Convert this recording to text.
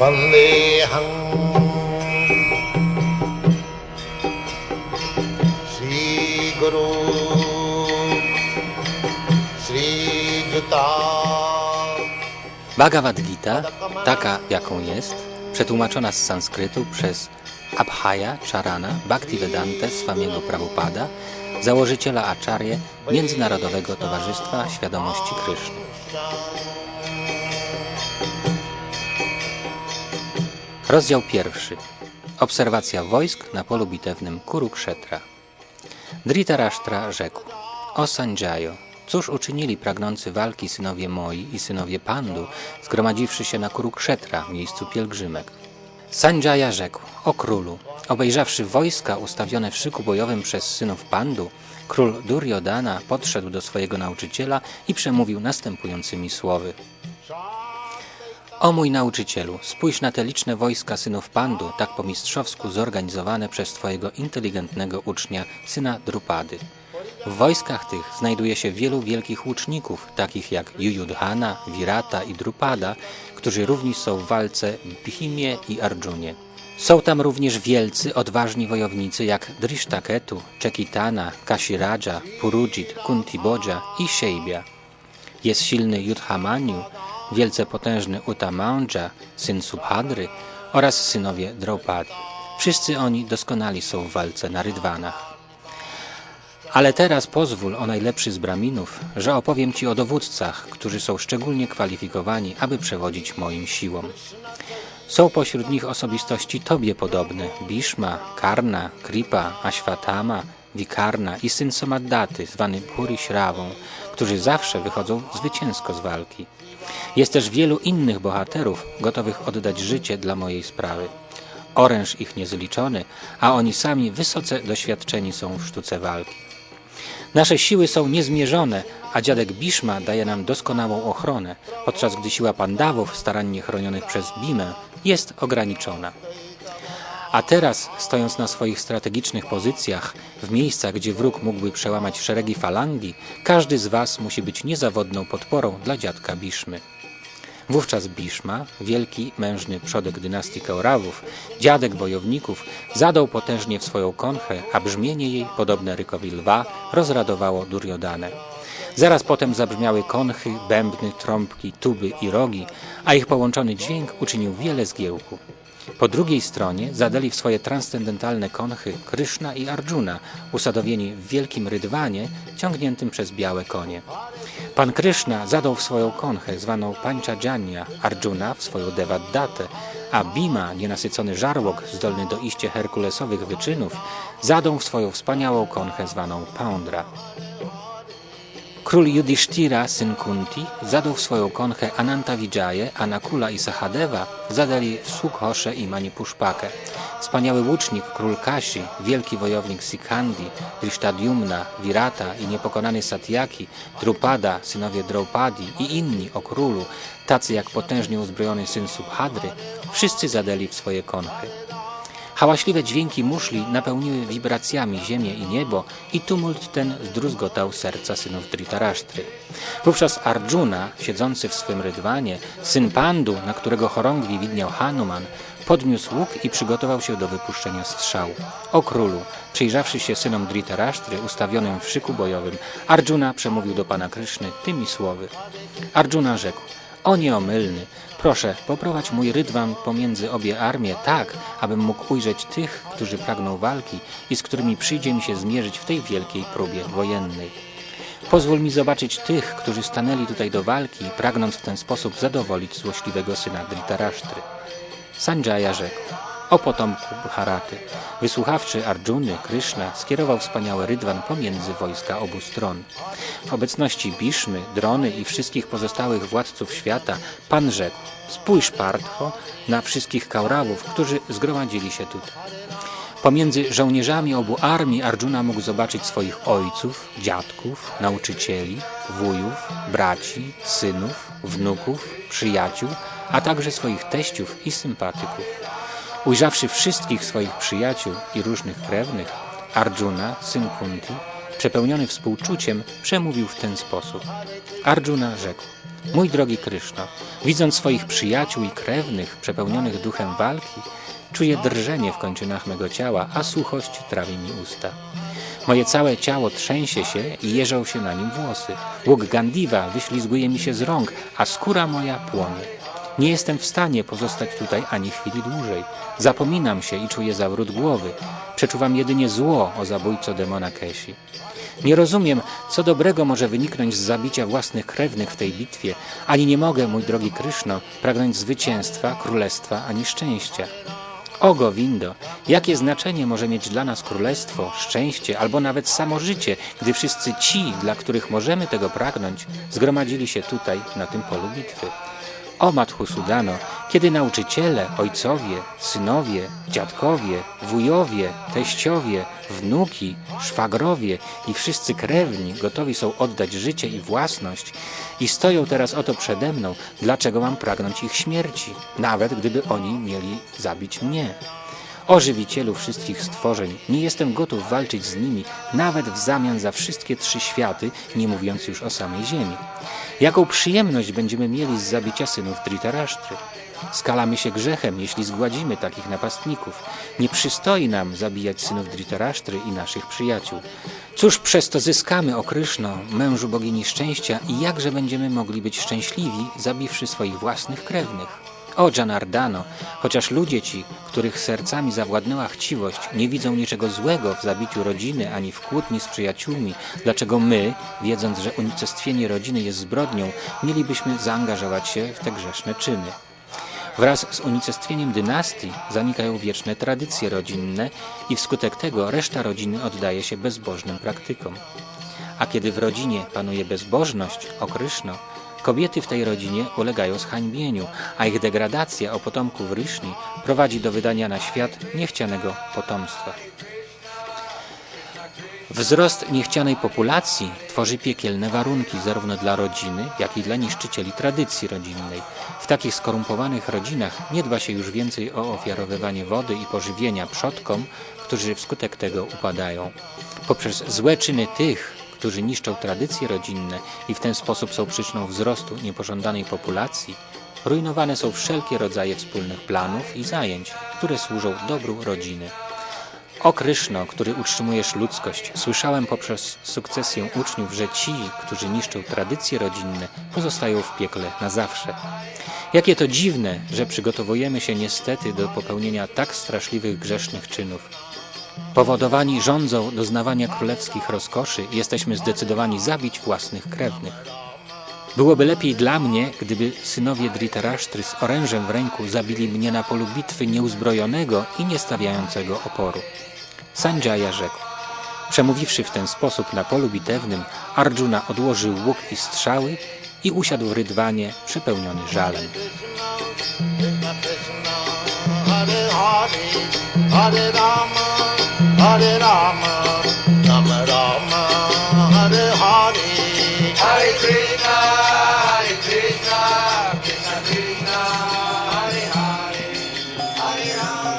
वन्देऽहं श्रीगुरु श्रीयुता Bhagavad Gita, taka jaką jest, przetłumaczona z sanskrytu przez Abhaya Charana Bhaktivedanta Swamiego Prabhupada, założyciela Acharya Międzynarodowego Towarzystwa Świadomości Kryszny. Rozdział pierwszy. Obserwacja wojsk na polu bitewnym Kurukshetra. Dhritarashtra rzekł: O Sanjayo, cóż uczynili pragnący walki synowie moi i synowie Pandu, zgromadziwszy się na Kurukshetra, miejscu pielgrzymek? Sanjaya rzekł: O królu, obejrzawszy wojska ustawione w szyku bojowym przez synów Pandu, król Duryodhana podszedł do swojego nauczyciela i przemówił następującymi słowy. O mój nauczycielu, spójrz na te liczne wojska synów Pandu, tak po mistrzowsku zorganizowane przez Twojego inteligentnego ucznia, syna Drupady. W wojskach tych znajduje się wielu wielkich łuczników, takich jak Yuyudhana, Virata i Drupada, którzy równi są w walce Bhimie i Arjunie. Są tam również wielcy, odważni wojownicy jak Drishtaketu, Czekitana, Kashiraja, Purujit, Kuntibodja i Sheibia. Jest silny Yudhamaniu, wielce potężny Utamandja, syn Subhadry oraz synowie Draupadi. Wszyscy oni doskonali są w walce na rydwanach. Ale teraz pozwól, o najlepszy z Braminów, że opowiem Ci o dowódcach, którzy są szczególnie kwalifikowani, aby przewodzić moim siłom. Są pośród nich osobistości Tobie podobne, Bhishma, Karna, Kripa, Ashwatthama, Vikarna i syn Somaddaty, zwany Bhuri Shrawą, którzy zawsze wychodzą zwycięsko z walki. Jest też wielu innych bohaterów, gotowych oddać życie dla mojej sprawy. Oręż ich niezliczony, a oni sami wysoce doświadczeni są w sztuce walki. Nasze siły są niezmierzone, a dziadek Bishma daje nam doskonałą ochronę, podczas gdy siła pandawów, starannie chronionych przez Bimę, jest ograniczona. A teraz, stojąc na swoich strategicznych pozycjach, w miejscach, gdzie wróg mógłby przełamać szeregi falangi, każdy z was musi być niezawodną podporą dla dziadka Bishmy. Wówczas Bishma, wielki mężny przodek dynastii Kaurawów, dziadek wojowników, zadał potężnie w swoją konchę, a brzmienie jej, podobne rykowi lwa, rozradowało Duryodanę. Zaraz potem zabrzmiały konchy, bębny, trąbki, tuby i rogi, a ich połączony dźwięk uczynił wiele zgiełku. Po drugiej stronie zadali w swoje transcendentalne konchy Kryszna i Arjuna, usadowieni w wielkim rydwanie ciągniętym przez białe konie. Pan Kryszna zadał w swoją konchę zwaną Panchajanya, Arjuna w swoją Devaddatę, a Bima, nienasycony żarłok zdolny do iście herkulesowych wyczynów, zadał w swoją wspaniałą konchę zwaną Paundra. Król Yudhishthira, syn Kunti, zadał w swoją konchę Ananta Vijaye, a Nakula i Sahadeva zadali w Sukhosze i Manipuszpakę. Wspaniały łucznik, król Kashi, wielki wojownik Sikhandi, Drishtadyumna, Virata i niepokonany Satyaki, Drupada, synowie Draupadi i inni o królu, tacy jak potężnie uzbrojony syn Subhadry, wszyscy zadali w swoje konchy. Hałaśliwe dźwięki muszli napełniły wibracjami ziemię i niebo i tumult ten zdruzgotał serca synów Dhritarasztry. Wówczas Arjuna, siedzący w swym rydwanie, syn Pandu, na którego chorągwi widniał Hanuman, podniósł łuk i przygotował się do wypuszczenia strzału. O królu, przyjrzawszy się synom Dhritarasztry ustawionym w szyku bojowym, Arjuna przemówił do pana Kryszny tymi słowy. Arjuna rzekł, o nieomylny, proszę, poprowadź mój rydwan pomiędzy obie armie tak, abym mógł ujrzeć tych, którzy pragną walki i z którymi przyjdzie mi się zmierzyć w tej wielkiej próbie wojennej. Pozwól mi zobaczyć tych, którzy stanęli tutaj do walki, pragnąc w ten sposób zadowolić złośliwego syna Dhritarasztry. Sanjaya rzekł, o potomku Bharaty. Wysłuchawszy Arjuny, Kryszna skierował wspaniały rydwan pomiędzy wojska obu stron. W obecności Bishmy, Drony i wszystkich pozostałych władców świata, Pan rzekł, spójrz Partho na wszystkich Kaurawów, którzy zgromadzili się tutaj. Pomiędzy żołnierzami obu armii Arjuna mógł zobaczyć swoich ojców, dziadków, nauczycieli, wujów, braci, synów, wnuków, przyjaciół, a także swoich teściów i sympatyków. Ujrzawszy wszystkich swoich przyjaciół i różnych krewnych, Arjuna, syn Kunti, przepełniony współczuciem, przemówił w ten sposób. Arjuna rzekł, Mój drogi Kryszno, widząc swoich przyjaciół i krewnych przepełnionych duchem walki, czuję drżenie w kończynach mego ciała, a suchość trawi mi usta. Moje całe ciało trzęsie się i jeżą się na nim włosy. Łuk Gandiva wyślizguje mi się z rąk, a skóra moja płonie. Nie jestem w stanie pozostać tutaj ani chwili dłużej. Zapominam się i czuję zawrót głowy. Przeczuwam jedynie zło o zabójco demona Keshi. Nie rozumiem, co dobrego może wyniknąć z zabicia własnych krewnych w tej bitwie, ani nie mogę, mój drogi Kryszno, pragnąć zwycięstwa, królestwa ani szczęścia. O Gowindo, jakie znaczenie może mieć dla nas królestwo, szczęście albo nawet samo życie, gdy wszyscy ci, dla których możemy tego pragnąć, zgromadzili się tutaj, na tym polu bitwy? O Matchu Sudano, kiedy nauczyciele, ojcowie, synowie, dziadkowie, wujowie, teściowie, wnuki, szwagrowie i wszyscy krewni gotowi są oddać życie i własność i stoją teraz oto przede mną, dlaczego mam pragnąć ich śmierci, nawet gdyby oni mieli zabić mnie? O żywicielu wszystkich stworzeń, nie jestem gotów walczyć z nimi, nawet w zamian za wszystkie trzy światy, nie mówiąc już o samej ziemi. Jaką przyjemność będziemy mieli z zabicia synów Dhritarasztry? Skalamy się grzechem, jeśli zgładzimy takich napastników. Nie przystoi nam zabijać synów Dhritarasztry i naszych przyjaciół. Cóż przez to zyskamy, o Kryszno, mężu bogini szczęścia i jakże będziemy mogli być szczęśliwi, zabiwszy swoich własnych krewnych? O Janardano, chociaż ludzie ci, których sercami zawładnęła chciwość, nie widzą niczego złego w zabiciu rodziny ani w kłótni z przyjaciółmi, dlaczego my, wiedząc, że unicestwienie rodziny jest zbrodnią, mielibyśmy zaangażować się w te grzeszne czyny? Wraz z unicestwieniem dynastii zanikają wieczne tradycje rodzinne i wskutek tego reszta rodziny oddaje się bezbożnym praktykom. A kiedy w rodzinie panuje bezbożność, okryszno, kobiety w tej rodzinie ulegają zhańbieniu, a ich degradacja o potomku Wryszni prowadzi do wydania na świat niechcianego potomstwa. Wzrost niechcianej populacji tworzy piekielne warunki zarówno dla rodziny, jak i dla niszczycieli tradycji rodzinnej. W takich skorumpowanych rodzinach nie dba się już więcej o ofiarowywanie wody i pożywienia przodkom, którzy wskutek tego upadają. Poprzez złe czyny tych, którzy niszczą tradycje rodzinne i w ten sposób są przyczyną wzrostu niepożądanej populacji, rujnowane są wszelkie rodzaje wspólnych planów i zajęć, które służą dobru rodziny. O Kryszno, który utrzymujesz ludzkość, słyszałem poprzez sukcesję uczniów, że ci, którzy niszczą tradycje rodzinne, pozostają w piekle na zawsze. Jakie to dziwne, że przygotowujemy się niestety do popełnienia tak straszliwych grzesznych czynów. Powodowani rządzą doznawania królewskich rozkoszy, jesteśmy zdecydowani zabić własnych krewnych. Byłoby lepiej dla mnie, gdyby synowie Dhritarasztry z orężem w ręku zabili mnie na polu bitwy nieuzbrojonego i nie stawiającego oporu. Sanjaya rzekł. Przemówiwszy w ten sposób na polu bitewnym, Arjuna odłożył łuk i strzały i usiadł w rydwanie przepełniony żalem. Hare Hare Hare Rama Hare Rama